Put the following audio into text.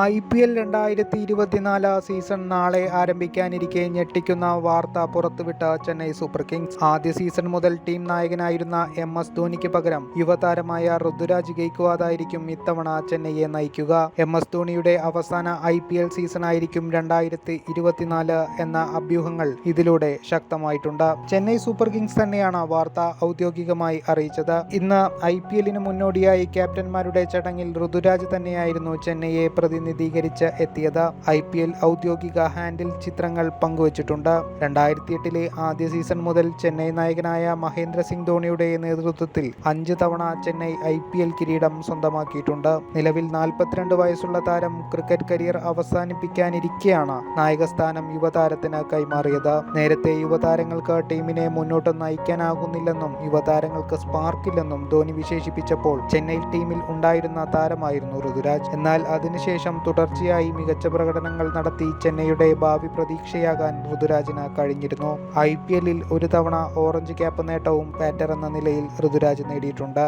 I P L രണ്ടായിരത്തി ഇരുപത്തിനാല് season നാളെ ആരംഭിക്കാനിരിക്കെ ഞെട്ടിക്കുന്ന വാർത്ത പുറത്തുവിട്ട ചെന്നൈ സൂപ്പർ കിങ്സ്. ആദ്യ സീസൺ മുതൽ ടീം നായകനായിരുന്ന എം എസ് ധോണിക്ക് പകരം യുവതാരമായ ഋതുരാജ് ഗെയ്ക്വാദായിരിക്കും ഇത്തവണ ചെന്നൈയെ നയിക്കുക. എം എസ് ധോണിയുടെ അവസാന ഐ പി എൽ സീസണായിരിക്കും രണ്ടായിരത്തി ഇരുപത്തിനാല് എന്ന അഭ്യൂഹങ്ങൾ ഇതിലൂടെ ശക്തമായിട്ടുണ്ട്. ചെന്നൈ സൂപ്പർ കിങ്സ് തന്നെയാണ് വാർത്ത ഔദ്യോഗികമായി അറിയിച്ചത്. ഇന്ന് ഐ പി എല്ലിന് മുന്നോടിയായി ക്യാപ്റ്റന്മാരുടെ ചടങ്ങിൽ ഋതുരാജ് തന്നെയായിരുന്നു ചെന്നൈയെ പ്രതിനിധീകരിച്ച് എത്തിയത് ഐ പി എൽ ഔദ്യോഗിക ഹാൻഡിൽ ചിത്രങ്ങൾ പങ്കുവച്ചിട്ടുണ്ട്. രണ്ടായിരത്തി എട്ടിലെ ആദ്യ സീസൺ മുതൽ ചെന്നൈ നായകനായ മഹേന്ദ്ര സിംഗ് ധോണിയുടെ നേതൃത്വത്തിൽ അഞ്ച് തവണ ചെന്നൈ ഐ പി എൽ കിരീടം സ്വന്തമാക്കിയിട്ടുണ്ട്. നിലവിൽ നാൽപ്പത്തിരണ്ട് വയസ്സുള്ള താരം ക്രിക്കറ്റ് കരിയർ അവസാനിപ്പിക്കാനിരിക്കെയാണ് നായകസ്ഥാനം യുവതാരത്തിന് കൈമാറിയത്. നേരത്തെ യുവതാരങ്ങൾക്ക് ടീമിനെ മുന്നോട്ട് നയിക്കാനാകുന്നില്ലെന്നും യുവതാരങ്ങൾക്ക് സ്പാർക്കില്ലെന്നും ധോണി വിശേഷിപ്പിച്ചപ്പോൾ ചെന്നൈ ടീമിൽ ഉണ്ടായിരുന്ന താരമായിരുന്നു ഋതുരാജ്. എന്നാൽ അതിനുശേഷം തുടർച്ചയായി മികച്ച പ്രകടനങ്ങൾ നടത്തി ചെന്നൈയുടെ ഭാവി പ്രതീക്ഷയാകാൻ ഋതുരാജിന് കഴിഞ്ഞിരുന്നു. ഐ പി എല്ലിൽ ഒരു തവണ ഓറഞ്ച് ക്യാപ്പ് നേട്ടവും ബാറ്റർ എന്ന നിലയിൽ ഋതുരാജ് നേടിയിട്ടുണ്ട്.